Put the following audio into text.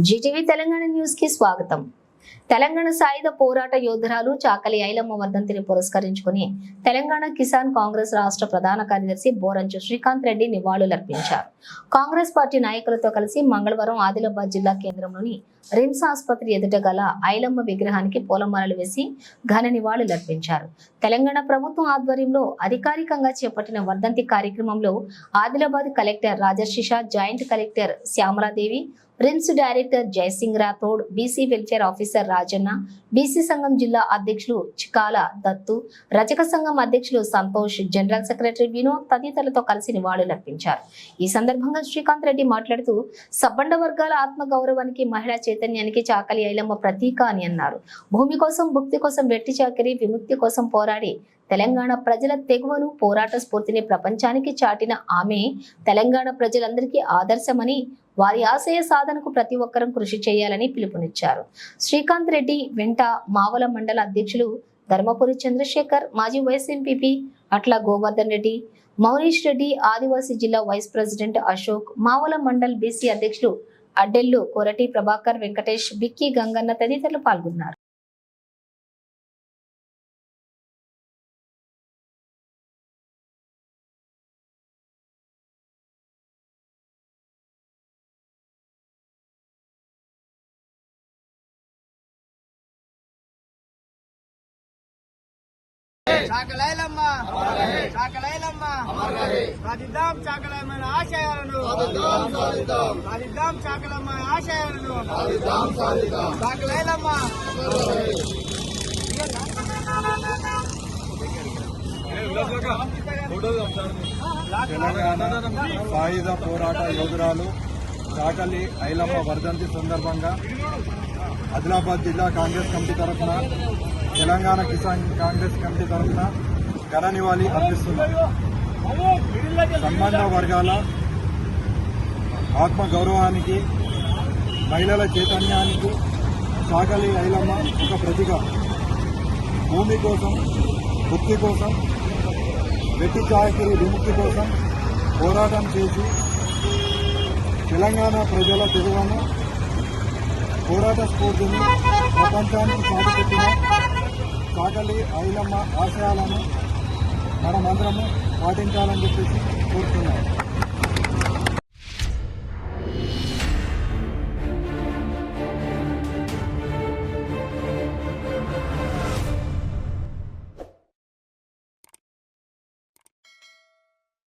Zee TV Telangana న్యూస్కి స్వాగతం. తెలంగాణ సాయుధ పోరాట యోధురాలు చాకలి ఐలమ్మ వర్ధంతిని పురస్కరించుకుని తెలంగాణ కిసాన్ కాంగ్రెస్ రాష్ట్ర ప్రధాన కార్యదర్శి బోరంచు శ్రీకాంత్ రెడ్డి నివాళులర్పించారు. కాంగ్రెస్ పార్టీ నాయకులతో కలిసి మంగళవారం ఆదిలాబాద్ జిల్లా కేంద్రంలోని రిమ్స్ ఆసుపత్రి ఎదుట గల ఐలమ్మ విగ్రహానికి పూలమాలలు వేసి ఘన నివాళులర్పించారు. తెలంగాణ ప్రభుత్వం ఆధ్వర్యంలో అధికారికంగా చేపట్టిన వర్ధంతి కార్యక్రమంలో Adilabad collector Rajarshi Shah joint collector Shyamala Devi RIMS director Jaisingh Rathod BC welfare officer Rajanna BC సంఘం జిల్లా అధ్యక్షులు చికాల దత్తు రచక సంఘం అధ్యక్షులు సంతోష్ జనరల్ సెక్రటరీ వినోద్ తదితరులతో కలిసి నివాళులర్పించారు. ఈ సందర్భంగా శ్రీకాంత్ రెడ్డి మాట్లాడుతూ సబ్బండ వర్గాల ఆత్మ గౌరవానికి మహిళా చైతన్యానికి చాకలి ఐలమ్మ ప్రతీక అని అన్నారు. భూమి కోసం భుక్తి కోసం వెట్టి చాకరి విముక్తి కోసం పోరాడి తెలంగాణ ప్రజల తెగువను పోరాట స్ఫూర్తిని ప్రపంచానికి చాటిన ఆమె తెలంగాణ ప్రజలందరికీ ఆదర్శమని వారి ఆశయ సాధనకు ప్రతి ఒక్కరూ కృషి చేయాలని పిలుపునిచ్చారు. శ్రీకాంత్ రెడ్డి వెంట మావల మండల అధ్యక్షులు ధర్మపురి చంద్రశేఖర్ మాజీ వైస్ ఎంపీపీ అట్ల గోవర్ధన్ రెడ్డి మౌనీష్ రెడ్డి ఆదివాసీ జిల్లా vice president Ashok Mavala mandal BC అధ్యక్షులు అడ్డెల్లు కొరటి ప్రభాకర్ వెంకటేష్ బిక్కి గంగన్న తదితరులు పాల్గొన్నారు. చాకలైలమ్మ. చాకలైలమ్మ. సాధిద్దాం చాకలైన ఆశయాలను. సాధిద్దాం చాకలమ్మ ఆశయాలను. చాకలైలమ్మ. తెలంగాణ సాయుధ పోరాట యోధురాలు. చాకలి ఐలమ్మ వర్ధంతి సందర్భంగా ఆదిలాబాద్ జిల్లా కాంగ్రెస్ కమిటీ తరఫున తెలంగాణ కిసాన్ కాంగ్రెస్ కమిటీ తరఫున ఘన నివాళి అర్పిస్తున్నారు సంబంధ వర్గాల ఆత్మ గౌరవానికి మహిళల చైతన్యానికి చాకలి ఐలమ్మ ఒక ప్రతిక. భూమి కోసం భక్తి కోసం వెట్టి చాయకులు విముక్తి కోసం పోరాటం చేసి తెలంగాణ ప్రజల తెలుగును పోరాట స్ఫూర్తిని ప్రపంచానికి చాటిపెట్టిన కాకలి ఐలమ్మ ఆశయాలను మనమందరము పాటించాలని చెప్పేసి కోరుతున్నాం